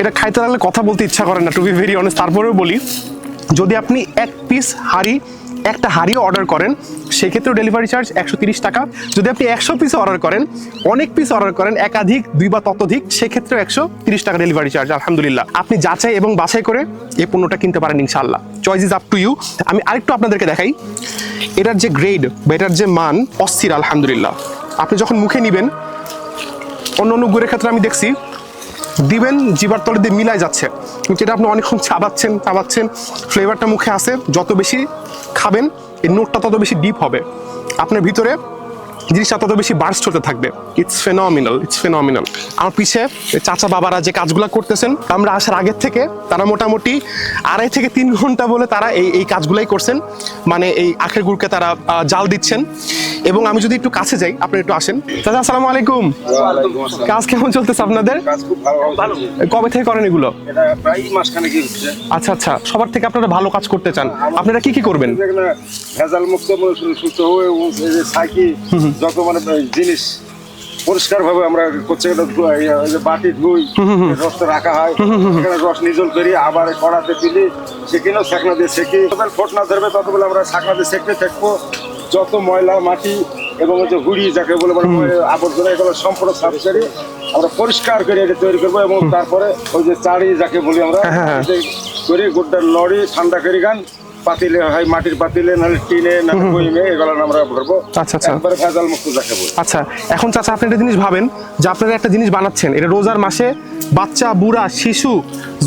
এটা খাইতে লাগলে কথা বলতে ইচ্ছা করে না টু বি ভেরি অনেস্ট তারপরেও বলি, যদি আপনি এক পিস হাঁড়ি, একটা হাঁড়িও অর্ডার করেন, সেক্ষেত্রেও ডেলিভারি চার্জ একশো টাকা। যদি আপনি একশো পিস অর্ডার করেন, অনেক পিস অর্ডার করেন, একাধিক, দুই বা ততোধিক, সেক্ষেত্রেও একশো তিরিশ টাকা ডেলিভারি চার্জ আলহামদুলিল্লাহ। আপনি যাচাই এবং বাছাই করে এই পণ্যটা কিনতে পারেন ইনশাল্লাহ choice is up to you আমি আরেকটু আপনাদেরকে দেখাই। এটার যে গ্রেড বা এটার যে মান, অস্থির, আলহামদুলিল্লাহ। আপনি যখন মুখে নিবেন অন্য অন্য গুড়ের ক্ষেত্রে আমি দেখছি দিবেন জিবার তলে দিয়ে মিলাই যাচ্ছে। যেটা আপনি অনেকক্ষণ চাবাচ্ছেন চাবাচ্ছেন, ফ্লেভারটা মুখে আসে। যত বেশি খাবেন, এই নোটটা তত বেশি ডিপ হবে। আপনার ভিতরে জিনিসটা তত বেশি বার্স্ট হতে থাকবে। ইটস ফেনমিনাল ইটস ফেনমিনাল আমার পিছে চাচা বাবারা যে কাজগুলো করতেছেন, আমরা আসার আগের থেকে তারা মোটামুটি আড়াই থেকে তিন ঘণ্টা বলে তারা এই এই কাজগুলাই করছেন। মানে এই আখের গুড়কে তারা জাল দিচ্ছেন। এবং আমি যদি একটু কাছে যাই আপনি একটু আসেন। চাচা আসসালামু আলাইকুম। কাজ কেমন চলতেছে আপনাদের? ভালো ভালো। কবে থেকে করেন এগুলো? এটা প্রায় মাসখানে কি আচ্ছা আচ্ছা। সবার থেকে আপনারা ভালো কাজ করতে চান। আপনারা কি কি করবেন? যেগুলো ভেজাল মুক্ত সুস্থ হয়ে সাইকি যত মানে জিনিস পরিষ্কার ভাবে আমরা করছি এটা ধু- যে বাটি ধুই রসটা রাখা হয়। এখানে রস নিজল করি আবার কড়াতে দিলি সেখানেও ছাকনা দিয়ে সেকি। ফোট না ধরবে ততবেলে আমরা ছাকনা দিয়ে সেকতে থাকব। যত ময়লা মাটি এবং ওই যে হুড়ি যাকে বলে মানে আবর্জনা এগুলো সম্পূর্ণ সাফ করে আমরা পরিষ্কার করে এটা তৈরি করব এবং তারপরে ওই যে চাড়ি যাকে বলি আমরা হ্যাঁ, হ্যাঁ। করি গোড্ডার লড়ি ঠান্ডা করি গান পাতিলে হয় মাটির পাতিলে নাহলে টিনে নাহলে বইমে এগুলো আমরা ভরবো আচ্ছা, আচ্ছা। একবারে ভেজাল মুক্ত যাকে বলি। আচ্ছা এখন চাচা আপনি একটা জিনিস ভাবেন যে আপনারা একটা জিনিস বানাচ্ছেন এটা রোজার মাসে বাচ্চা বুড়া শিশু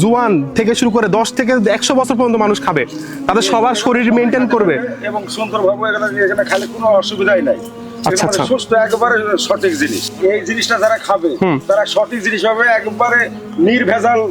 জুয়ান থেকে শুরু করে দশ থেকে একশো বছর পর্যন্ত মানুষ খাবে। তাদের সবার শরীর মেনটেন করবে। এবং সুন্দর ভাবে এখানে খালি কোনো অসুবিধাই নাই। আচ্ছা, আচ্ছা। সুস্থ একবারে সঠিক জিনিস। এই জিনিসটা যারা খাবে তারা সঠিক জিনিস হবে একবারে নির্ভেজাল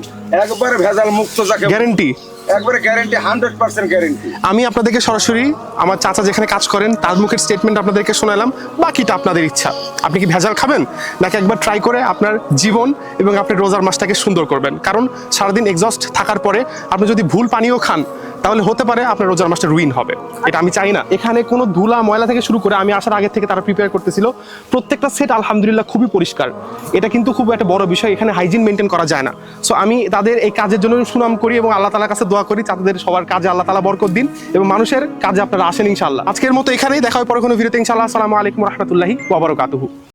একবারে ভেজাল মুক্ত যাকে। গ্যারেন্টি একবারে গ্যারেন্টি হান্ড্রেড পার্সেন্ট গ্যারেন্টি আমি আপনাদেরকে সরাসরি আমার চাচা যেখানে কাজ করেন, তার মুখের স্টেটমেন্ট আপনাদেরকে শোনালাম, বাকিটা আপনাদের ইচ্ছা। আপনি কি ভেজাল খাবেন? নাকি একবার ট্রাই করে আপনার জীবন এবং আপনার রোজার মাসটাকে সুন্দর করবেন? কারণ সারাদিন এক্সস্ট থাকার পরে আপনি যদি ভুল পানীয় খান তাহলে হতে পারে আপনার রোজার মাসটা রুইন হবে। এটা আমি চাই না। এখানে কোনো ধুলা, ময়লা থেকে শুরু করে আমি আসার আগে থেকে তারা প্রিপেয়ার করতেছিল। প্রত্যেকটা সেট আলহামদুলিল্লাহ খুবই পরিষ্কার। এটা কিন্তু খুব একটা বড় বিষয়, এখানে হাইজিন মেনটেন করা যায় না। সো আমি তাদের এই কাজের জন্য সুনাম করি এবং আল্লাহ তালার কাছে দোয়া করি তাদের সবার কাজে আল্লাহ তালা বরকত দিন এবং মানুষের কাজে আপনারা আসেন ইনশাল্লাহ আজকের মতো এখানেই দেখা হয় পরে কোনো ভিডিওতে ইনশাল্লাহ আসসালামু আলাইকুম রহমতুল্লাহি ওবরকাতুহু